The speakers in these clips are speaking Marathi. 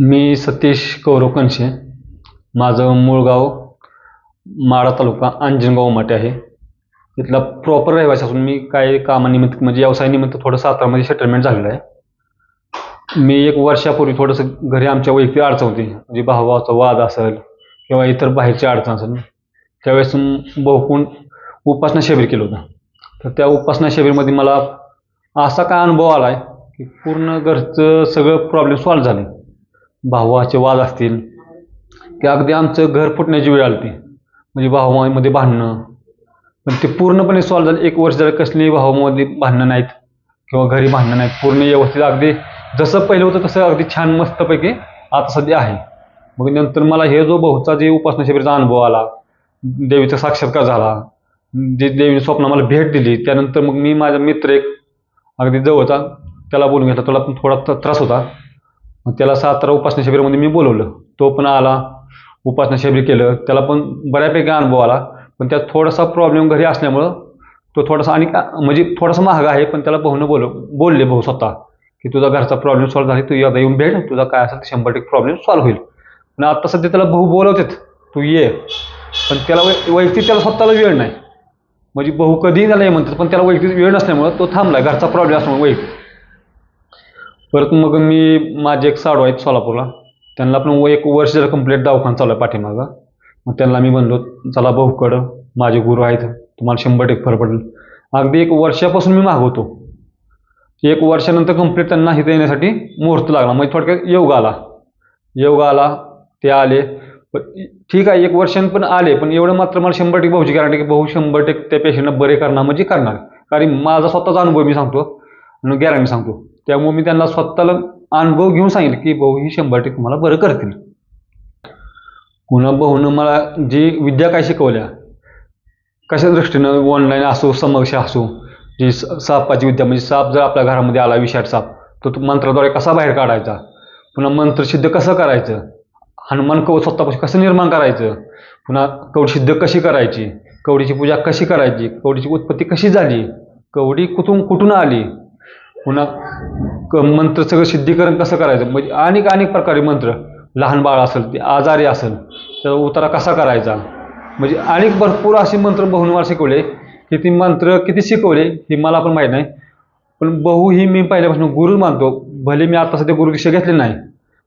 मी सतीश कौरव कणशे माझं मूळ गाव माडा तालुका अंजनगाव माटे आहे. तिथला प्रॉपर रहिवासी असून मी काही कामानिमित्त म्हणजे व्यवसायानिमित्त थोडं सातारामध्ये सेटलमेंट झालेलं आहे. मी एक वर्षापूर्वी थोडंसं घरी आमच्या वैयक्तिक अडचण होती. म्हणजे भावाचा वाद असेल किंवा इतर बाहेरची अडचण असेल. त्यावेळेस म- बहुकून उपासना शिबिर केलं होतं. तर त्या उपासना शिबिरमध्ये मला असा काय अनुभव आला आहे की पूर्ण घरचं सगळं प्रॉब्लेम सॉल्व्ह झाले भावाचे वाद असतील की अगदी आमचं घर फुटण्याची वेळ आली ती म्हणजे भावामध्ये भांडणं. पण ते पूर्णपणे सॉल्व्ह झालं. एक वर्ष झालं कसलीही भावामध्ये भांडणं नाहीत किंवा घरी भांडणं नाहीत. पूर्ण व्यवस्थित अगदी जसं पहिलं होतं तसं अगदी छान मस्तपैकी आता सध्या आहे. मग नंतर मला हे जो भाऊचा जे उपासना शिबिराचा अनुभव आला देवीचा साक्षात्कार झाला जे देवीने स्वप्न मला भेट दिली त्यानंतर मग मी माझा मित्र एक अगदी जवळचा त्याला बोलून घेतला. त्याला पण थोडा त्रास होता. मग त्याला सातारा उपासना शिबिरामध्ये मी बोलवलं. तो पण आला उपासना शिबिर केलं. त्याला पण बऱ्यापैकी अनुभव आला. पण त्यात थोडासा प्रॉब्लेम घरी असल्यामुळं तो थोडासा आणि का- म्हणजे थोडासा महाग आहे पण त्याला भाऊनं बोल बोलले भाऊ स्वतः की तुझा घरचा प्रॉब्लेम सॉल्व्ह झाला तू एकदा येऊन भेट तुझा काय असेल ते शंभर टक्के प्रॉब्लेम सॉल्व्ह होईल. पण आता सध्या त्याला भाऊ बोलवतात तू ये. पण त्याला वै- वैयक्तिक त्याला स्वतःला वेळ नाही. म्हणजे भाऊ कधीही त्याला आहे म्हणतात पण त्याला वैयक्तिक वेळ नसल्यामुळं तो थांबला घरचा प्रॉब्लेम असल्यामुळे वैयक्तिक. परत मग मी माझे एक साडू आहेत सोलापूरला. त्यांना पण एक वर्ष जर कंप्लीट दवाखाना चालू आहे पाठीमागं. मग त्यांना मी म्हणलो चला भाऊकडं माझे गुरु आहेत. तुम्हाला शंभर टक्के फरक पडेल. अगदी एक वर्षापासून मी मागवतो एक वर्षानंतर कंप्लीट त्यांना हे येण्यासाठी मुहूर्त लागला. म्हणजे थोडक्यात योग आला. योग आला ते आले. ठीक आहे एक वर्षान पण आले पण एवढं मात्र मला शंभर टक्के भाऊची गॅरंटी की भाऊ शंभर टक्के त्या पेशंटला बरे करणार म्हणजे करणार. कारण माझा स्वतःचा अनुभव मी सांगतो. गॅरंटी सांगतो. त्यामुळे मी त्यांना स्वतःला अनुभव घेऊन सांगितलं की भाऊ ही शंभर टक्के मला बरं करतील. पुन्हा भाऊनं मला जी विद्या काय शिकवल्या कशा दृष्टीनं ऑनलाईन असो समक्ष असो जी स- सापाची विद्या म्हणजे साप जर आपल्या घरामध्ये आला विषाट साप तर तो मंत्राद्वारे कसा बाहेर काढायचा? पुन्हा मंत्रसिद्ध कसं करायचं? हनुमान कवच स्वतःपासून कसं निर्माण करायचं? पुन्हा कवडसिद्ध कशी करायची? कवडीची पूजा कशी करायची? कवडीची उत्पत्ती कशी झाली? कवडी कुठून कुठून आली? पुन्हा क मंत्र सगळं सिद्धीकरण कसं करायचं? म्हणजे अनेक अनेक प्रकारे मंत्र. लहान बाळ असेल ते आजारी असेल तर उतारा कसा करायचा? म्हणजे अनेक भरपूर असे मंत्र बहुनवार शिकवले की ती मंत्र किती शिकवले हे मला पण माहीत नाही. पण बहु ही मी पहिल्यापासून गुरु मानतो. भले मी आता सध्या गुरुदीक्षा घेतली नाही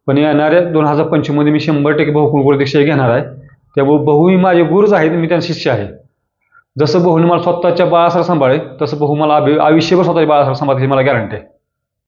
पण येणाऱ्या दोन हजार पंचवीसमध्ये मी शंभर टक्के बहुकुल गुरुदीक्षा घेणार आहे. त्यामुळे बहु ही माझे गुरुच आहेत मी त्यांना शिष्य आहे. जसं बहुने मला स्वतःच्या बाळासारखं सांभाळे तसं बहु मला आभि- आयुष्यभर स्वतःच्या बाळासारखं सांभाळते ही मला गॅरंटी आहे.